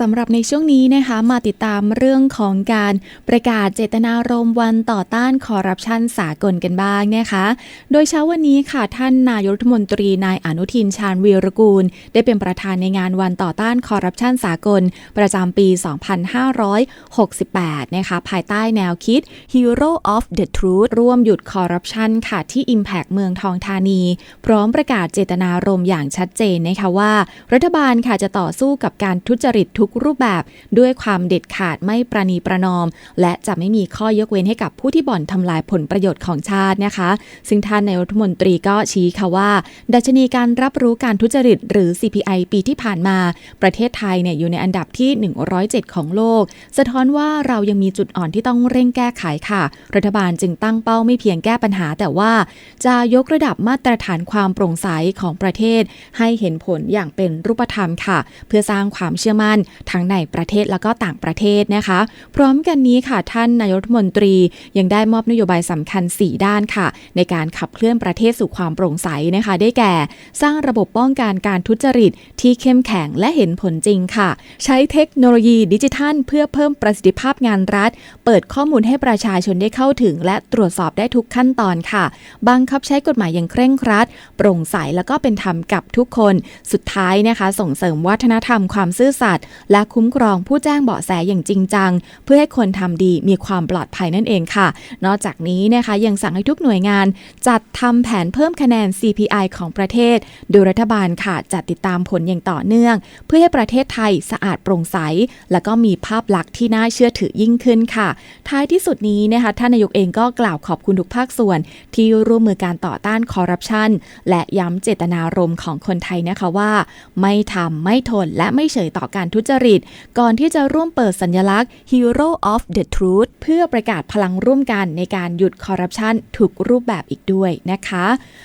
สำหรับในช่วงนี้นะคะมาติดตามเรื่องของการประกาศเจตนารมณ์วันต่อต้านคอร์รัปชันสากลกันบ้างนะคะ โดยเช้าวันนี้ค่ะท่านนายรัฐมนตรีนายอนุทินชาญวีรกูล ได้เป็นประธานในงานวันต่อต้านคอร์รัปชันสากล ประจำปี 2568 นะคะภายใต้แนวคิด Hero of the Truth ร่วมหยุดคอร์รัปชันค่ะที่ Impact เมืองทองธานี พร้อมประกาศเจตนารมณ์อย่างชัดเจนนะคะว่า รัฐบาลค่ะจะต่อสู้กับการทุจริตทุกรูปแบบด้วยความเด็ดขาดไม่ประนีประนอม และจะไม่มีข้อยกเว้นให้กับผู้ที่บ่อนทำลายผลประโยชน์ของชาตินะคะ ซึ่งท่านนายรัฐมนตรีก็ชี้ค่ะว่า ดัชนีการรับรู้การทุจริตหรือ CPI ปีที่ผ่านมา ประเทศไทยเนี่ยอยู่ในอันดับที่ 107 ของโลก สะท้อนว่าเรายังมีจุดอ่อนที่ต้องเร่งแก้ไขค่ะ รัฐบาลจึงตั้งเป้าไม่เพียงแก้ปัญหา แต่ว่าจะยกระดับมาตรฐานความโปร่งใสของประเทศ ให้เห็นผลอย่างเป็นรูปธรรมค่ะ เพื่อสร้างความเชื่อมั่นทั้งในประเทศแล้วก็ต่างประเทศนะคะ พร้อมกันนี้ค่ะท่านนายรัฐมนตรียังได้มอบนโยบายสำคัญ 4 ด้านค่ะ ในการขับเคลื่อนประเทศสู่ความโปร่งใสนะคะ ได้แก่ สร้างระบบป้องกันการทุจริตที่เข้มแข็งและเห็นผลจริงค่ะ ใช้เทคโนโลยีดิจิทัล เพื่อเพิ่มประสิทธิภาพงานรัฐ เปิดข้อมูลให้ประชาชนได้เข้าถึง และตรวจสอบได้ทุกขั้นตอนค่ะ บังคับใช้กฎหมายอย่างเคร่งครัด โปร่งใสแล้วก็เป็นธรรมกับทุกคน สุดท้ายนะคะ ส่งเสริมวัฒนธรรมความซื่อสัตย์และคุ้มครองผู้แจ้งเบาะแสอย่างจริงจัง เพื่อให้คนทำดีมีความปลอดภัยนั่นเองค่ะ นอกจากนี้นะคะยังสั่งให้ทุกหน่วยงาน จัดทำแผนเพิ่มคะแนน CPI ของประเทศ โดยรัฐบาลค่ะจะติดตามผลอย่างต่อเนื่อง เพื่อให้ประเทศไทยสะอาดโปร่งใส และก็มีภาพลักษณ์ที่น่าเชื่อถือยิ่งขึ้นค่ะ ท้ายที่สุดนี้นะคะท่านนายกเองก็กล่าวขอบคุณทุกภาคส่วน ที่ร่วมมือการต่อต้านคอร์รัปชันและย้ำเจตนารมณ์ของคนไทยนะคะว่า ไม่ทำไม่ทนและไม่เฉยต่อการทุจริต ก่อนที่จะร่วมเปิดสัญลักษณ์ Hero of the Truth เพื่อประกาศพลังร่วมกันในการหยุดคอร์รัปชันทุกรูปแบบอีกด้วยนะคะ